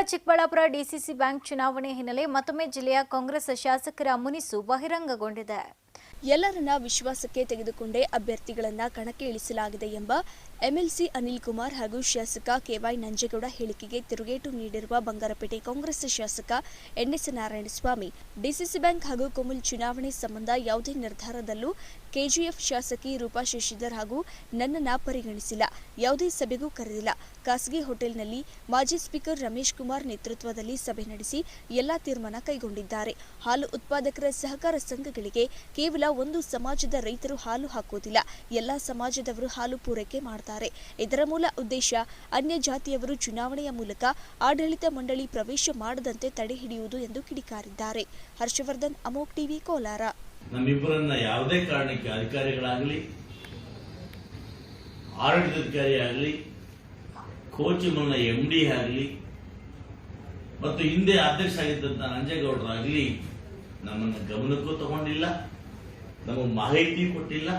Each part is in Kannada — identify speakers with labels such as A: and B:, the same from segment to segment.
A: ಚಿಕ್ಕಬಳ್ಳಾಪುರ ಡಿಸಿಸಿ ಬ್ಯಾಂಕ್ ಚುನಾವಣೆ ಹಿನ್ನೆಲೆ ಮತ್ತೊಮ್ಮೆ ಜಿಲ್ಲೆಯ ಕಾಂಗ್ರೆಸ್ ಶಾಸಕರ ಮುನಿಸು ಬಹಿರಂಗಗೊಂಡಿದೆ.
B: ಎಲ್ಲರನ್ನ ವಿಶ್ವಾಸಕ್ಕೆ ತೆಗೆದುಕೊಂಡೇ ಅಭ್ಯರ್ಥಿಗಳನ್ನ ಕಣಕ್ಕೆ ಇಳಿಸಲಾಗಿದೆ ಎಂಬ ಎಂಎಲ್ಸಿ ಅನಿಲ್ ಕುಮಾರ್ ಹಾಗೂ ಶಾಸಕ ಕೆವೈ ನಂಜೇಗೌಡ ಹೇಳಿಕೆಗೆ ತಿರುಗೇಟು ನೀಡಿರುವ ಬಂಗಾರಪೇಟೆ ಕಾಂಗ್ರೆಸ್ ಶಾಸಕ ಎನ್ಎಸ್ ನಾರಾಯಣಸ್ವಾಮಿ, ಡಿಸಿಸಿ ಬ್ಯಾಂಕ್ ಹಾಗೂ ಕೊಮುಲ್ ಚುನಾವಣೆ ಸಂಬಂಧ ಯಾವುದೇ ನಿರ್ಧಾರದಲ್ಲೂ ಕೆಜಿಎಫ್ ಶಾಸಕಿ ರೂಪಾ ಶಶಿಧರ್ ಹಾಗೂ ನನ್ನನ್ನ ಪರಿಗಣಿಸಿಲ್ಲ, ಯಾವುದೇ ಸಭೆಗೂ ಕರೆದಿಲ್ಲ. ಖಾಸಗಿ ಹೋಟೆಲ್ನಲ್ಲಿ ಮಾಜಿ ಸ್ಪೀಕರ್ ರಮೇಶ್ ಕುಮಾರ್ ನೇತೃತ್ವದಲ್ಲಿ ಸಭೆ ನಡೆಸಿ ಎಲ್ಲಾ ತೀರ್ಮಾನ ಕೈಗೊಂಡಿದ್ದಾರೆ. ಹಾಲು ಉತ್ಪಾದಕರ ಸಹಕಾರ ಸಂಘಗಳಿಗೆ ಕೇವಲ ಒಂದು ಸಮಾಜದ ರೈತರು ಹಾಲು ಹಾಕುವುದಿಲ್ಲ. ಎಲ್ಲ ಸಮಾಜದವರು ಹಾಲು ಪೂರೈಕೆ ಮಾಡ್ತಾರೆ. ಇದರ ಮೂಲ ಉದ್ದೇಶ ಅನ್ಯ ಜಾತಿಯವರು ಚುನಾವಣೆಯ ಮೂಲಕ ಆಡಳಿತ ಮಂಡಳಿ ಪ್ರವೇಶ ಮಾಡದಂತೆ ತಡೆ ಹಿಡಿಯುವುದು ಎಂದು ಕಿಡಿಕಾರಿದ್ದಾರೆ. ಹರ್ಷವರ್ಧನ್ ಅಮೋಕ್ ಟಿವಿ, ಕೋಲಾರ.
C: ನಮ್ಮಿಬ್ಬರನ್ನ ಯಾವುದೇ ಕಾರಣಕ್ಕೆ ಅಧಿಕಾರಿಗಳಾಗಲಿ, ಆಡಳಿತಾಧಿಕಾರಿ ಆಗಲಿ ಕೋಚಿಮಲ್ನ ಎಂ ಡಿ ಆಗಲಿ, ಮತ್ತು ಹಿಂದೆ ಅಧ್ಯಕ್ಷ ಆಗಿದ್ದಂಥ ನಂಜೇಗೌಡರಾಗಲಿ ನಮ್ಮನ್ನು ಗಮನಕ್ಕೂ ತಗೊಂಡಿಲ್ಲ. ನಮಗೆ ಮಾಹಿತಿ ಕೊಟ್ಟಿಲ್ಲ.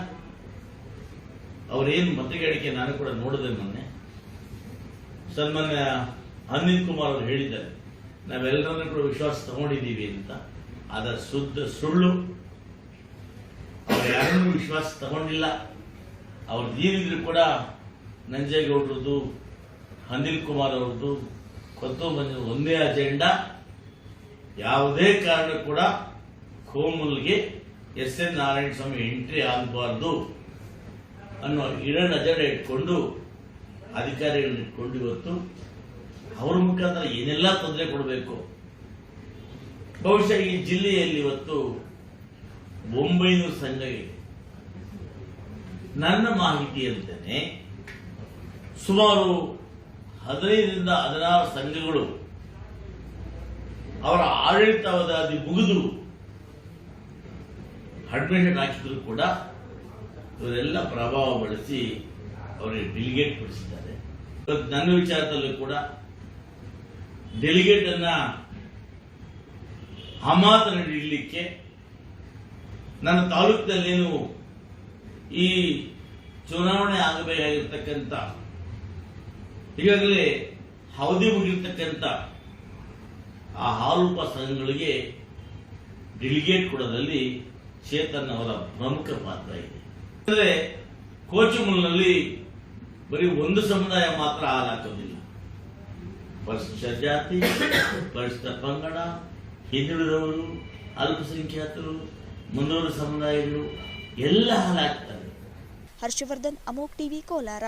C: ಅವರೇನು ಮತಗಾಡಿಕೆ ನಾನು ಕೂಡ ನೋಡಿದೆ ಮೊನ್ನೆ. ಸನ್ಮಾನ್ಯ ಅನಿಲ್ ಕುಮಾರ್ ಅವರು ಹೇಳಿದ್ದಾರೆ. ನಾವೆಲ್ಲರನ್ನೂ ಕೂಡ ವಿಶ್ವಾಸ ತಗೊಂಡಿದ್ದೀವಿ ಅಂತ. ಅದರ ಶುದ್ಧ ಸುಳ್ಳು ಅವ್ರು ಯಾರನ್ನೂ ವಿಶ್ವಾಸ ತಗೊಂಡಿಲ್ಲ. ಅವ್ರದ್ದು ಏನಿದ್ರು ಕೂಡ ನಂಜೇಗೌಡರದ್ದು, ಅನಿಲ್ ಕುಮಾರ್ ಅವ್ರದ್ದು ಕೊತ್ತಂಬರಿ ಒಂದೇ ಅಜೆಂಡಾ. ಯಾವುದೇ ಕಾರಣ ಕೂಡ ಕೋಮಲ್ಗೆ S N Narayana Swamy entry ಆಗಬಾರ್ದು ಅನ್ನೋ ಇಡನ್ ನಜರೆ ಇಟ್ಕೊಂಡು, ಅಧಿಕಾರಿಗಳನ್ನ ಇಟ್ಕೊಂಡು ಇವತ್ತು ಅವ್ರ ಮುಖಾಂತರ ಏನೆಲ್ಲ ತೊಂದರೆ ಕೊಡಬೇಕು? ಬಹುಶಃ ಈ ಜಿಲ್ಲೆಯಲ್ಲಿ ಇವತ್ತು ಒಂಬೈನೂರು ಸಂಘ ಇದೆ. ನನ್ನ ಮಾಹಿತಿಯಂತೆ ಸುಮಾರು ಹದಿನೈದರಿಂದ ಹದಿನಾರು ಸಂಘಗಳು ಅವರ ಆಡಳಿತಾವಧಿ ಮುಗಿದು ಅಡ್ಮಿಷನ್ ಹಾಕಿದ್ರು ಕೂಡ ಇವರೆಲ್ಲ ಪ್ರಭಾವ ಬಳಸಿ ಅವರಿಗೆ ಡೆಲಿಗೇಟ್ ಕೊಡಿಸಿದ್ದಾರೆ. ಇವತ್ತು ನನ್ನ ವಿಚಾರದಲ್ಲೂ ಕೂಡ ಡೆಲಿಗೇಟ್ ಅನ್ನ ಅಮಾತನ ಇಡಲಿಕ್ಕೆ ನನ್ನ ತಾಲೂಕಿನಲ್ಲೇನು ಈ ಚುನಾವಣೆ ಆಗಬೇಕಾಗಿರ್ತಕ್ಕಂಥ ಈಗಾಗಲೇ ಅವಧಿ ಮುಗಿರ್ತಕ್ಕಂಥ ಆ ಹಾಲುಪ ಸಂಘಗಳಿಗೆ ಡೆಲಿಗೇಟ್ ಕೊಡೋದ್ರಲ್ಲಿ ಚೇತನ್ ಅವರ ಪ್ರಮುಖ ಪಾತ್ರ ಇದೆ. ಅಂದ್ರೆ ಕೋಚುಮಲ್ನಲ್ಲಿ ಬರೀ ಒಂದು ಸಮುದಾಯ ಮಾತ್ರ ಹಾಲಾಕೋದಿಲ್ಲ ಪರಿಶಿಷ್ಟ ಜಾತಿ ಪರಿಶಿಷ್ಟ ಪಂಗಡ ಹಿಂದುಳಿದವರು ಅಲ್ಪಸಂಖ್ಯಾತರು ಮುಂದೂರು ಸಮುದಾಯಗಳು ಎಲ್ಲ ಹಾಲಾಗ್ತಾರೆ
B: ಹರ್ಷವರ್ಧನ್, ಅಮೋಕ್ ಟಿವಿ, ಕೋಲಾರ.